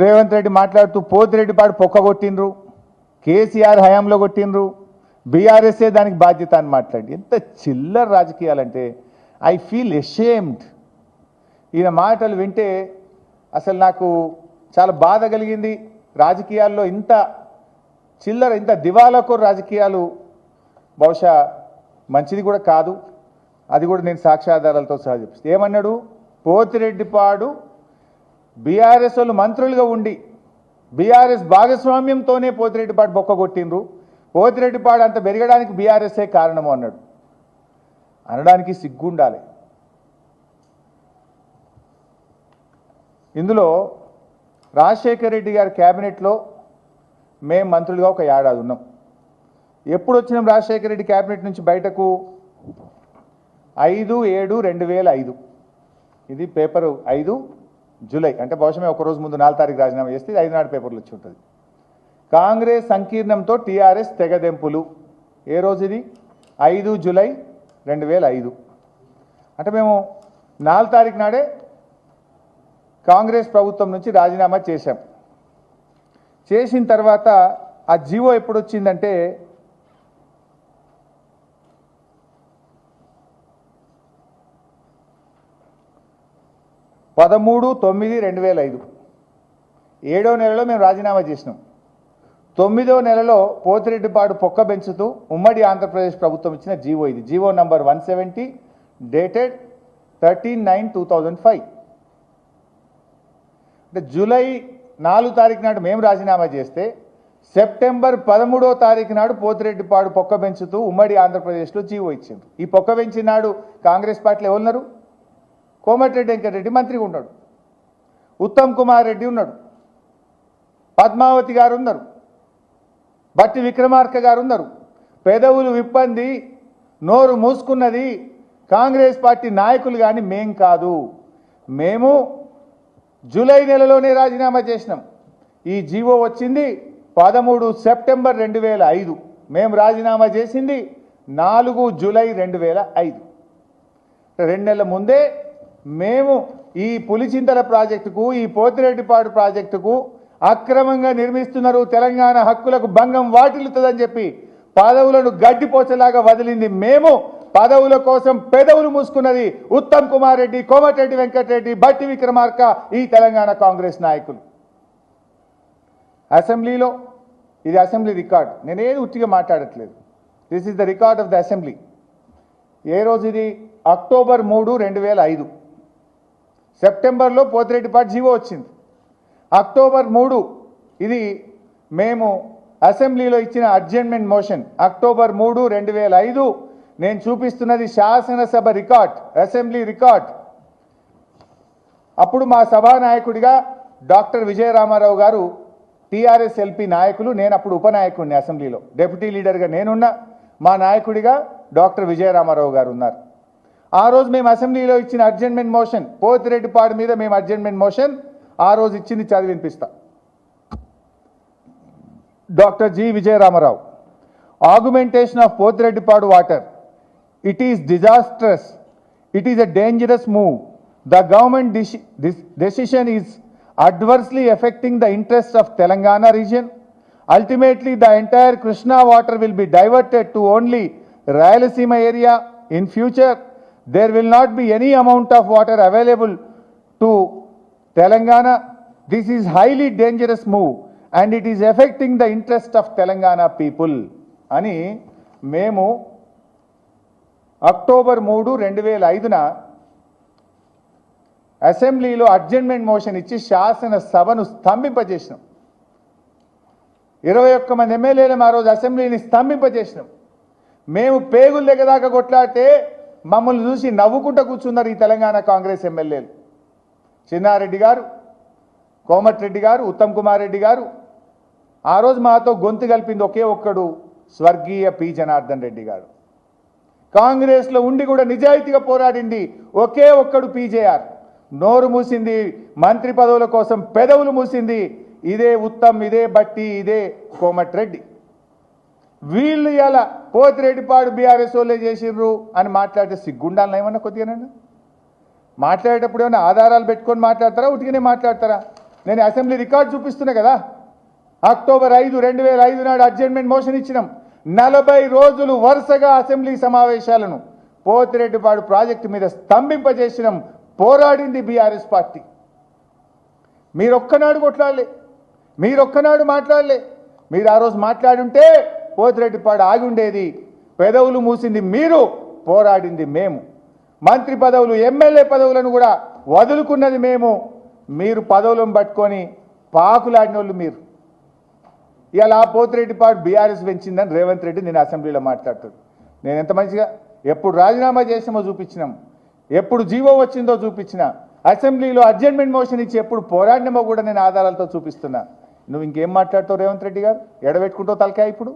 రేవంత్ రెడ్డి మాట్లాడుతూ పోతిరెడ్డి పాడు పొక్క కొట్టిండ్రు. కేసీఆర్ హయాంలో కొట్టిండ్రు. బీఆర్ఎస్ఏ దానికి బాధ్యత అని మాట్లాడి. ఎంత చిల్లర రాజకీయాలంటే ఐ ఫీల్ ఎషేమ్డ్ ఈయన మాటలు వింటే అసలు నాకు చాలా బాధ కలిగింది. రాజకీయాల్లో ఇంత చిల్లర ఇంత దివాలకు రాజకీయాలు బహుశా మంచిది కూడా కాదు. అది కూడా నేను సాక్ష్యాధారాలతో సహా చెప్పిస్తాను ఏమన్నాడు? పోతిరెడ్డిపాడు బీఆర్ఎస్ వాళ్ళు మంత్రులుగా ఉండి బీఆర్ఎస్ భాగస్వామ్యంతోనే పోతిరెడ్డిపాడు బొక్క కొట్టిండ్రు. పోతిరెడ్డిపాడు అంత పెరగడానికి బీఆర్ఎస్ఏ కారణము అన్నాడు. అనడానికి సిగ్గుండాలి. ఇందులో రాజశేఖర రెడ్డి గారి క్యాబినెట్లో మేము మంత్రులుగా ఒక ఏడాది ఉన్నాం. ఎప్పుడు వచ్చినాం రాజశేఖర రెడ్డి క్యాబినెట్ నుంచి బయటకు? ఐదు ఏడు రెండు వేల ఐదు. ఇది పేపరు ఐదు జూలై అంటే బహుశా ఒక రోజు ముందు నాలుగు తారీఖు రాజీనామా చేస్తే ఐదు నాడు పేపర్లు వచ్చి ఉంటుంది. కాంగ్రెస్ సంకీర్ణంతో టీఆర్ఎస్ తెగదెంపులు. ఏ రోజు ఇది? ఐదు జూలై రెండు వేల ఐదు. అంటే మేము నాలుగు తారీఖు నాడే కాంగ్రెస్ ప్రభుత్వం నుంచి రాజీనామా చేశాం. చేసిన తర్వాత ఆ జీవో ఎప్పుడు వచ్చిందంటే పదమూడు తొమ్మిది రెండు వేల ఐదు. ఏడో నెలలో మేము రాజీనామా చేసినాం. తొమ్మిదో నెలలో పోతిరెడ్డిపాడు పొక్క పెంచుతూ ఉమ్మడి ఆంధ్రప్రదేశ్ ప్రభుత్వం ఇచ్చిన జీవో ఇది. GO number one seventy dated thirteen nine two thousand five. అంటే జూలై నాలుగు తారీఖు నాడు మేము రాజీనామా చేస్తే సెప్టెంబర్ పదమూడో తారీఖు నాడు పోతిరెడ్డిపాడు పొక్క పెంచుతూ ఉమ్మడి ఆంధ్రప్రదేశ్లో జీవో ఇచ్చింది ఈ పొక్క పెంచినాడు కాంగ్రెస్ పార్టీలు ఎవరున్నారు? కోమటిరెడ్డి వెంకటరెడ్డి మంత్రిగా ఉన్నాడు. ఉత్తమ్ కుమార్ రెడ్డి ఉన్నాడు. పద్మావతి గారు ఉన్నారు. బట్టి విక్రమార్క గారు ఉన్నారు. పెదవులు విప్పంది నోరు మూసుకున్నది కాంగ్రెస్ పార్టీ నాయకులు కానీ మేం కాదు. మేము జూలై నెలలోనే రాజీనామా చేసినాం. ఈ జీవో వచ్చింది పదమూడు సెప్టెంబర్ రెండు వేల ఐదు. మేము రాజీనామా చేసింది నాలుగు జూలై రెండు వేల ఐదు. రెండు నెలల ముందే మేము ఈ పులిచింతల ప్రాజెక్టుకు ఈ పోతిరెడ్డిపాడు ప్రాజెక్టుకు అక్రమంగా నిర్మిస్తున్నారు. తెలంగాణ హక్కులకు భంగం వాటిల్లుతుందని చెప్పి పదవులను గడ్డిపోచలాగా వదిలింది మేము. పదవుల కోసం పెదవులు మూసుకున్నది ఉత్తమ్ కుమార్ రెడ్డి కోమటిరెడ్డి వెంకటరెడ్డి బట్టి విక్రమార్క ఈ తెలంగాణ కాంగ్రెస్ నాయకులు. అసెంబ్లీలో ఇది అసెంబ్లీ రికార్డ్. నేనేది ఉట్టిగా మాట్లాడట్లేదు. This is the record of the assembly ఏ రోజు ఇది? అక్టోబర్ మూడు రెండు వేల ఐదు. సెప్టెంబర్లో పోతిరెడ్డిపాటి జీవో వచ్చింది. అక్టోబర్ మూడు ఇది మేము అసెంబ్లీలో ఇచ్చిన అడ్జర్న్మెంట్ మోషన్. అక్టోబర్ మూడు రెండు వేల ఐదు నేను చూపిస్తున్నది శాసనసభ రికార్డ్ అసెంబ్లీ రికార్డ్. అప్పుడు మా సభానాయకుడిగా డాక్టర్ విజయరామారావు గారు టీఆర్ఎస్ ఎల్పీ నాయకులు నేను అప్పుడు ఉపనాయకుడిని అసెంబ్లీలో. డెప్యూటీ లీడర్గా నేనున్నా మా నాయకుడిగా డాక్టర్ విజయరామారావు గారు ఉన్నారు. ఆ రోజు మేము అసెంబ్లీలో ఇచ్చిన అర్జెంట్మెంట్ మోషన్ పోతిరెడ్డిపాడు మీద మేము అర్జెంట్మెంట్ మోషన్ ఆ రోజు ఇచ్చింది చదివి వినిపిస్తా doctor G Vijayaramarao augmentation of Pothireddypadu water it is disastrous it is a dangerous move the government decision is adversely affecting the interests of Telangana region. Ultimately, the entire Krishna water will be diverted to only Rayalaseema area. In future, there will not be any amount of water available to Telangana. This is highly dangerous move and it is affecting the interest of Telangana people. అని మేము October మూడు రెండు వేల ఐదున అసెంబ్లీలో adjournment motion ఇచ్చి శాసనసభను స్తంభింపజేసినాం ఇరవై ఒక్క మంది ఎమ్మెల్యేలు ఆ రోజు అసెంబ్లీని స్తంభింపజేసినాం మేము పేగుల దగ్గర దాకా కొట్లాడితే మమ్మల్ని చూసి నవ్వుకుంటూ కూర్చున్నారు ఈ తెలంగాణ కాంగ్రెస్ ఎమ్మెల్యేలు. చిన్నారెడ్డి గారు కోమటిరెడ్డి గారు ఉత్తమ్ కుమార్ రెడ్డి గారు ఆ రోజు మాతో గొంతు కలిపింది ఒకే ఒక్కడు స్వర్గీయ పి. జనార్దన్ రెడ్డి గారు. కాంగ్రెస్లో ఉండి కూడా నిజాయితీగా పోరాడింది ఒకే ఒక్కడు పీజేఆర్ నోరు మూసింది మంత్రి పదవుల కోసం పెదవులు మూసింది ఇదే ఉత్తమ్ ఇదే బట్టి ఇదే కోమటిరెడ్డి. వీళ్ళు ఇలా పోతిరెడ్డిపాడు బీఆర్ఎస్ వాళ్ళే చేసిర్రు అని మాట్లాడితే సిగ్గుండాలని ఏమన్నా కొద్దిగానండి మాట్లాడేటప్పుడు ఏమైనా ఆధారాలు పెట్టుకొని మాట్లాడతారా? ఉటికినే మాట్లాడతారా? నేను అసెంబ్లీ రికార్డు చూపిస్తున్నా కదా. అక్టోబర్ ఐదు రెండు వేల ఐదు నాడు అడ్జర్మెంట్ మోషన్ ఇచ్చినాం. నలభై రోజులు వరుసగా అసెంబ్లీ సమావేశాలను పోతిరెడ్డిపాడు ప్రాజెక్టు మీద స్తంభింపజేసినాం పోరాడింది బీఆర్ఎస్ పార్టీ. మీరొక్కనాడు కొట్లాడలే. మీరొక్కనాడు మాట్లాడలే. మీరు ఆ రోజు మాట్లాడుంటే పోతిరెడ్డిపాడు ఆగి ఉండేది. పెదవులు మూసింది మీరు పోరాడింది మేము. మంత్రి పదవులు ఎమ్మెల్యే పదవులను కూడా వదులుకున్నది మేము. మీరు పదవులను పట్టుకొని పాకులాడిన వాళ్ళు మీరు. ఇలా పోతిరెడ్డిపాడు బీఆర్ఎస్ పెంచిందని రేవంత్ రెడ్డి నేను అసెంబ్లీలో మాట్లాడుతాడు. నేను ఎంత మంచిగా ఎప్పుడు రాజీనామా చేసామో చూపించినాం. ఎప్పుడు జీవో వచ్చిందో చూపించిన. అసెంబ్లీలో అడ్జర్మెంట్ మోషన్ ఇచ్చి ఎప్పుడు పోరాడినామో కూడా నేను ఆధారాలతో చూపిస్తున్నా. నువ్వు ఇంకేం మాట్లాడతావు రేవంత్ రెడ్డి గారు? ఎడబెట్టుకుంటావు తలకాయ ఇప్పుడు?